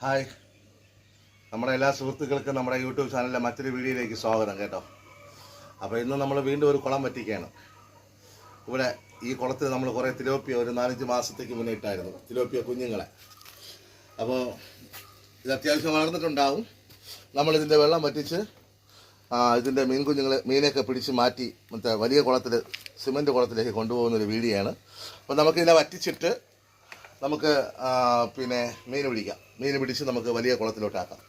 Hi. നമ്മുടെ എല്ലാ സുഹൃത്തുക്കൾക്കും നമ്മുടെ യൂട്യൂബ് ചാനലിലെ മറ്റൊരു വീഡിയോയിലേക്ക് സ്വാഗതം കേട്ടോ. അപ്പോൾ ഇന്ന് നമ്മൾ വീണ്ടും ഒരു കുളം പറ്റിക്കുകയാണ്. ഇവിടെ ഈ കുളത്തിൽ നമ്മൾ കുറേ തിലോപ്പിയ ഒരു നാലഞ്ച് മാസത്തേക്ക് മുന്നേ ഇട്ടായിരുന്നു തിലോപ്പിയ കുഞ്ഞുങ്ങളെ. അപ്പോൾ ഇത് അത്യാവശ്യം വളർന്നിട്ടുണ്ടാവും. നമ്മളിതിന്റെ വെള്ളം വറ്റിച്ച് ഇതിന്റെ മീൻ കുഞ്ഞുങ്ങളെ മീനൊക്കെ പിടിച്ച് മാറ്റി മറ്റേ വലിയ കുളത്തിൽ സിമന്റ് കുളത്തിലേക്ക് കൊണ്ടുപോകുന്നൊരു വീഡിയോ ആണ് അപ്പോൾ നമുക്കിതിനെ വറ്റിച്ചിട്ട് നമുക്ക് പിന്നെ മീൻ പിടിക്കാം. മീൻ പിടിച്ച് നമുക്ക് വലിയ കുളത്തിലോട്ടാക്കാം.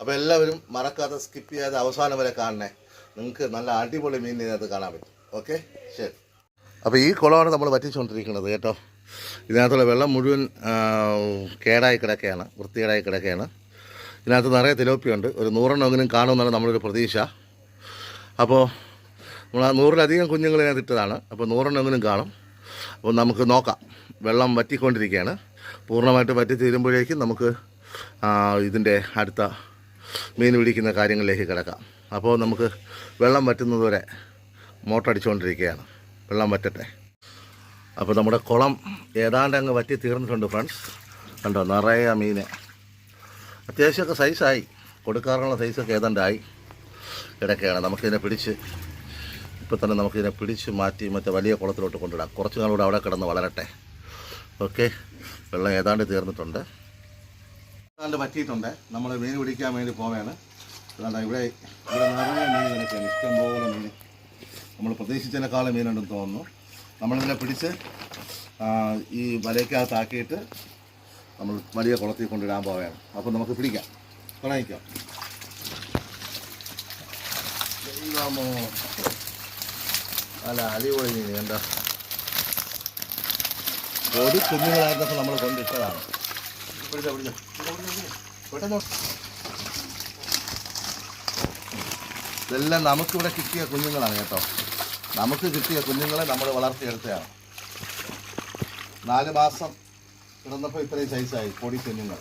അപ്പോൾ എല്ലാവരും മറക്കാതെ സ്കിപ്പ് ചെയ്യാതെ അവസാനം വരെ കാണണേ. നിങ്ങൾക്ക് നല്ല അടിപൊളി മീൻ ഇതിനകത്ത് കാണാൻ പറ്റും. ഓക്കെ? ശരി. അപ്പോൾ ഈ കുളമാണ് നമ്മൾ വറ്റിച്ചുകൊണ്ടിരിക്കുന്നത് കേട്ടോ. ഇതിനകത്തുള്ള വെള്ളം മുഴുവൻ കേടായി കിടക്കുകയാണ്. വൃത്തികേടായി കിടക്കുകയാണ്. ഇതിനകത്ത് നിറയെ തിലോപ്പിയുണ്ട്. ഒരു നൂറെണ്ണമെങ്കിലും കാണുമെന്നാണ് നമ്മളൊരു പ്രതീക്ഷ. അപ്പോൾ നമ്മൾ ആ നൂറിലധികം കുഞ്ഞുങ്ങൾ ഇതിനകത്ത് ഇട്ടതാണ്. അപ്പോൾ നൂറെണ്ണമെങ്കിലും കാണും. അപ്പോൾ നമുക്ക് നോക്കാം. വെള്ളം വറ്റിക്കൊണ്ടിരിക്കുകയാണ്. പൂർണമായിട്ട് വറ്റി തീരുമ്പോഴേക്കും നമുക്ക് ഇതിന്റെ അടുത്ത മീൻ പിടിക്കുന്ന കാര്യങ്ങളിലേക്ക് കിടക്കാം. അപ്പോൾ നമുക്ക് വെള്ളം വറ്റുന്നതുവരെ മോട്ടടിച്ചുകൊണ്ടിരിക്കുകയാണ് വെള്ളം വറ്റട്ടെ. അപ്പോൾ നമ്മുടെ കുളം ഏതാണ്ട് അങ്ങ് വറ്റി തീർന്നിട്ടുണ്ട് ഫ്രണ്ട്സ്. കണ്ടോ നിറയെ മീൻ. അത്യാവശ്യമൊക്കെ സൈസായി കൊടുക്കാറുള്ള സൈസൊക്കെ ഏതാണ്ടായി കിടക്കുകയാണ്. നമുക്കിതിനെ പിടിച്ച് ഇപ്പോൾ തന്നെ നമുക്കിതിനെ പിടിച്ച് മാറ്റി മറ്റേ വലിയ കുളത്തിലോട്ട് കൊണ്ടിടാം കുറച്ച് നാളൂടെ അവിടെ കിടന്ന് വളരട്ടെ. ഓക്കെ. വെള്ളം ഏതാണ്ട് തീർന്നിട്ടുണ്ട്. ഏതാണ്ട് പറ്റിയിട്ടുണ്ട്. നമ്മൾ മീൻ പിടിക്കാൻ വേണ്ടി പോവുകയാണ് അല്ലാണ്ട് ഇവിടെ ഇവിടെ നിറയെ മീൻ കിടക്കുകയാണ്. ഇഷ്ടംപോലെ മീൻ. നമ്മൾ പ്രതീക്ഷിച്ചതിനേക്കാളും മീനുണ്ടെന്ന് തോന്നുന്നു. നമ്മളിതിനെ പിടിച്ച് ഈ വലയ്ക്കകത്താക്കിയിട്ട് നമ്മൾ വലിയ കുളത്തിൽ കൊണ്ടിടാൻ പോവുകയാണ് അപ്പോൾ നമുക്ക് പിടിക്കാം. തുടങ്ങിക്കാം ദൈവമോ. അല്ല അടിപൊളി മീൻ എന്താ? ഒരു കുഞ്ഞുങ്ങളായിരുന്നപ്പോൾ നമ്മൾ കൊണ്ടിട്ടതാണ്. ഇതെല്ലാം നമുക്കിവിടെ കിട്ടിയ കുഞ്ഞുങ്ങളാണ് കേട്ടോ. നമുക്ക് കിട്ടിയ കുഞ്ഞുങ്ങളെ നമ്മൾ വളർത്തിയെടുത്തതാണ്. നാല് മാസം കിടന്നപ്പോൾ ഇത്രയും സൈസായി പൊടി കുഞ്ഞുങ്ങൾ.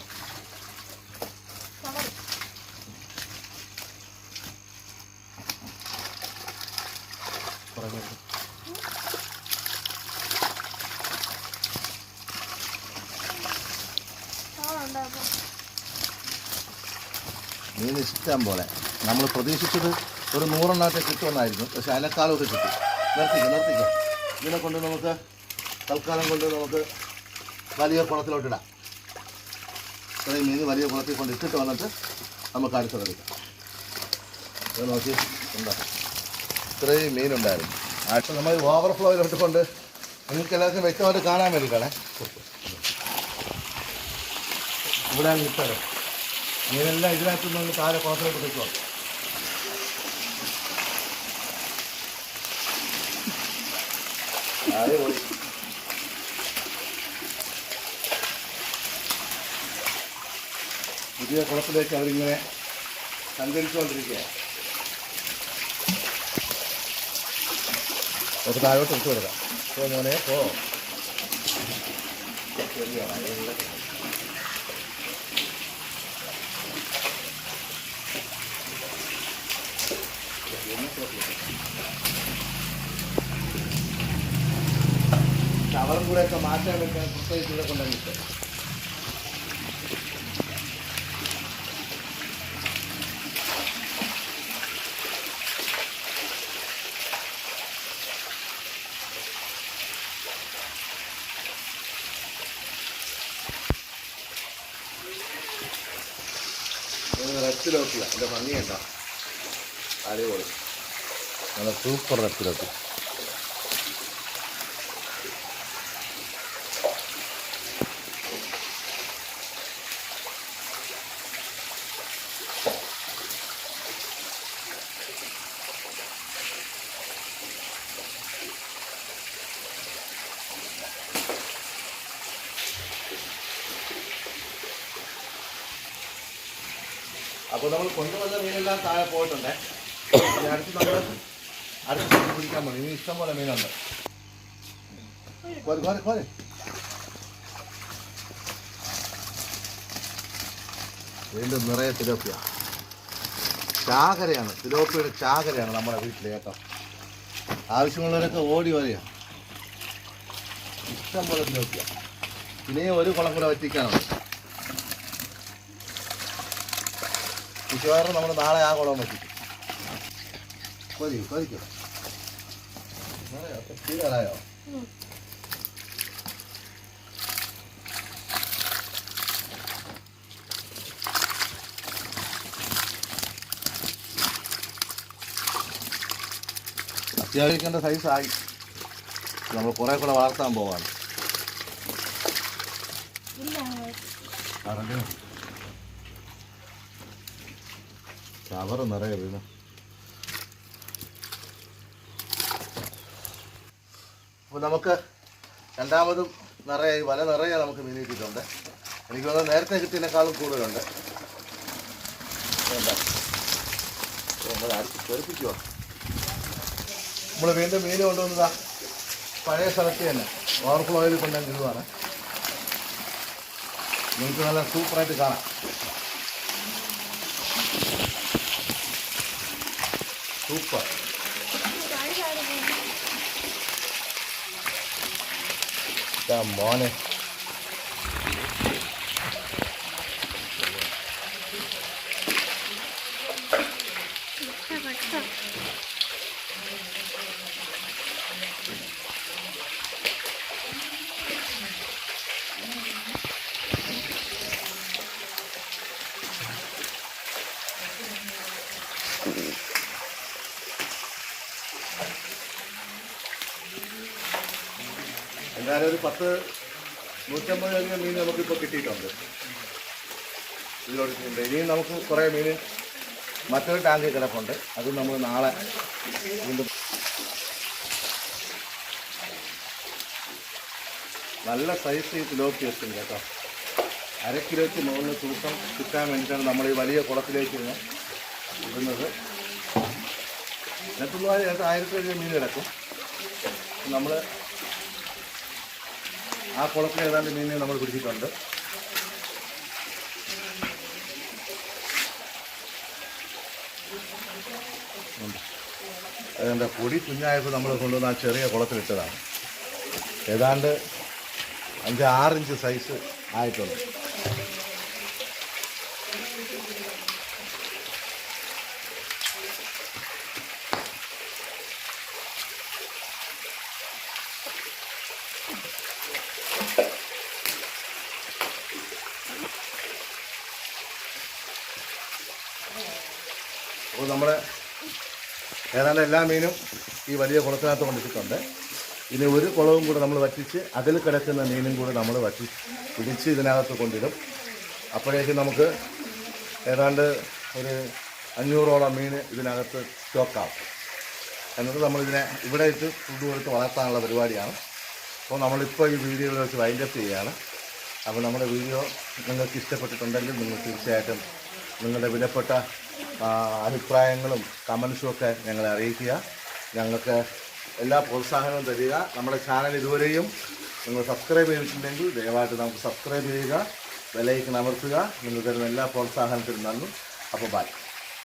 മീൻ ഇഷ്ടം പോലെ. നമ്മൾ പ്രതീക്ഷിച്ചത് ഒരു നൂറെണ്ണത്തെ കിട്ടുമെന്നായിരുന്നു. പക്ഷെ അതിനേക്കാളൊക്കെ കിട്ടി. നിർത്തിക്കാം നിർത്തിക്കാം. ഇതിനെ കൊണ്ട് നമുക്ക് തൽക്കാലം കൊണ്ട് നമുക്ക് വലിയ കുളത്തിലോട്ടിടാം ഇത്രയും മീൻ വലിയ കുളത്തിൽ കൊണ്ട് ഇട്ടിട്ട് വന്നിട്ട് നമുക്ക് അടുത്ത് എടുക്കാം. ഇത് നോക്കി എന്താ ഇത്രയും മീനുണ്ടായിരുന്നു ആയിട്ട് നമ്മൾ ഓവർഫ്ലോയിലോട്ട് കൊണ്ട് നിങ്ങൾക്ക് എല്ലാവർക്കും വ്യക്തമായിട്ട് കാണാൻ വേണ്ടിയിട്ടാണ്. ഇവിടെ കിട്ടാറ് മീനെല്ലാം ഇതിനകത്ത് നിന്ന് താഴെ കുളത്തിലോട്ട് അടിപൊളി. പുതിയ കുളത്തിലേക്ക് അവരിങ്ങനെ സഞ്ചരിച്ചുകൊണ്ടിരിക്കുകയാണ് ഒരു താഴോട്ട് ഇട്ട് കൊടുക്കാം. പോ മോനെ പോ. ശരിയാണ് അവരും കൂടെ ഒക്കെ മാറ്റാൻ വെക്കാൻ പ്രത്യേകിച്ച് കൊണ്ടുവന്നിട്ട് റെറ്റിലോട്ടില്ല എന്റെ ഭംഗിയുണ്ടോ. അടിപൊളി. നല്ല സൂപ്പർ റെറ്റിലോട്ടി അപ്പോൾ നമ്മൾ കൊണ്ടുവന്ന മീനെല്ലാം താഴെ പോയിട്ടുണ്ട്. അടുത്ത് നമ്മൾ അടുത്ത പിടിക്കാൻ പോകണം. ഇനി ഇഷ്ടം പോലെ മീനുണ്ട്. വീണ്ടും നിറയെ തിലോപ്പിയ. ചാകരയാണ്. തിലോപ്പിയുടെ ചാകരയാണ് നമ്മുടെ വീട്ടിൽ കേട്ടോ. ആവശ്യമുള്ളവരൊക്കെ ഓടി വരിക. ഇഷ്ടം പോലെ തിലോപ്പിയ. ഇനിയും ഒരു കുളം കൂടെ വറ്റിക്കാനുണ്ട്. മിക്കവാറും നമ്മൾ നാളെ ആ കുളം വറ്റിക്കും കൊതി കൊതിക്കോ? തീരാറായോ അത്യാവശ്യത്തിന്റെ സൈസായി നമ്മൾ കുറേ കൂടെ വളർത്താൻ പോവാണ്. പറഞ്ഞു? കവറ് നിറയെ വീണ് അപ്പോൾ നമുക്ക് രണ്ടാമതും നിറയെ വല നിറയെ നമുക്ക് മീൻ കിട്ടിയിട്ടുണ്ട്. എനിക്ക് തോന്നുന്നു നേരത്തെ കിട്ടിയതിനേക്കാളും കൂടുതലുണ്ട്. നമ്മൾ നമ്മൾ വീണ്ടും മീൻ കൊണ്ടുവന്നതാ പഴയ സ്ഥലത്ത് തന്നെ. ഓവർഫ്ലോയിൽ കൊണ്ടുവന്നിരുന്നതാണ് നിങ്ങൾക്ക് നല്ല സൂപ്പറായിട്ട് കാണാം. സൂപ്പർ ഇതാ മോനെ എന്തായാലും ഒരു പത്ത് നൂറ്റമ്പതിലധികം മീൻ നമുക്കിപ്പോൾ കിട്ടിയിട്ടുണ്ട്. ഇതിലോട് ഉണ്ട് ഇനിയും നമുക്ക് കുറേ മീൻ മറ്റൊരു ടാങ്കിൽ കിടപ്പുണ്ട്. അത് നമ്മൾ നാളെ വീണ്ടും നല്ല സൈസ് ലോക്ക് വെച്ചിട്ടുണ്ട് കേട്ടോ. അര കിലോയ്ക്ക് മുകളിൽ തൂക്കം കിട്ടാൻ വേണ്ടിയിട്ടാണ് നമ്മൾ ഈ വലിയ കുളത്തിലേക്ക് ഇടുന്നത്. ഇതിനകത്തുള്ള ആയിരത്തി മീൻ കിടക്കും. നമ്മൾ ആ കുളത്തിൽ ഏതാണ്ട് മീനെ നമ്മൾ പിടിച്ചിട്ടുണ്ട്. അതിന്റെ പൊടി കുഞ്ഞായപ്പോൾ നമ്മൾ കൊണ്ടുവന്ന ആ ചെറിയ കുളത്തിലിട്ടതാണ്. ഏതാണ്ട് അഞ്ച് ആറിഞ്ച് സൈസ് ആയിട്ടുണ്ട്. അപ്പോൾ നമ്മൾ ഏതാണ്ട് എല്ലാ മീനും ഈ വലിയ കുളത്തിനകത്ത് കൊണ്ടിട്ടുണ്ട് ഇനി ഒരു കുളവും കൂടെ നമ്മൾ വറ്റിച്ച് അതിൽ കിടക്കുന്ന മീനും കൂടെ നമ്മൾ വറ്റി പിടിച്ച് ഇതിനകത്ത് കൊണ്ടിടും. അപ്പോഴേക്കും നമുക്ക് ഏതാണ്ട് ഒരു അഞ്ഞൂറോളം മീൻ ഇതിനകത്ത് സ്റ്റോക്കാവും. എന്നിട്ട് നമ്മളിതിനെ ഇവിടെ ഇട്ട് ഫുഡ് കൊടുത്ത് വളർത്താനുള്ള പരിപാടിയാണ്. അപ്പോൾ നമ്മളിപ്പോൾ ഈ വീഡിയോയിൽ വെച്ച് വൈൻഡപ്പ് ചെയ്യുകയാണ്. അപ്പോൾ നമ്മുടെ വീഡിയോ നിങ്ങൾക്ക് ഇഷ്ടപ്പെട്ടിട്ടുണ്ടെങ്കിൽ നിങ്ങൾ തീർച്ചയായിട്ടും നിങ്ങളുടെ വിലപ്പെട്ട അഭിപ്രായങ്ങളും കമൻസും ഒക്കെ ഞങ്ങളെ അറിയിക്കുക. ഞങ്ങൾക്ക് എല്ലാ പ്രോത്സാഹനവും തരിക. നമ്മുടെ ചാനൽ ഇതുവരെയും നിങ്ങൾ സബ്സ്ക്രൈബ് ചെയ്തിട്ടുണ്ടെങ്കിൽ ദയവായിട്ട് നമുക്ക് സബ്സ്ക്രൈബ് ചെയ്യുക വിലയ്ക്ക് അമർത്തുക. നിങ്ങൾ തരുന്ന എല്ലാ പ്രോത്സാഹനത്തിനും നന്ദി. അപ്പോൾ ബൈ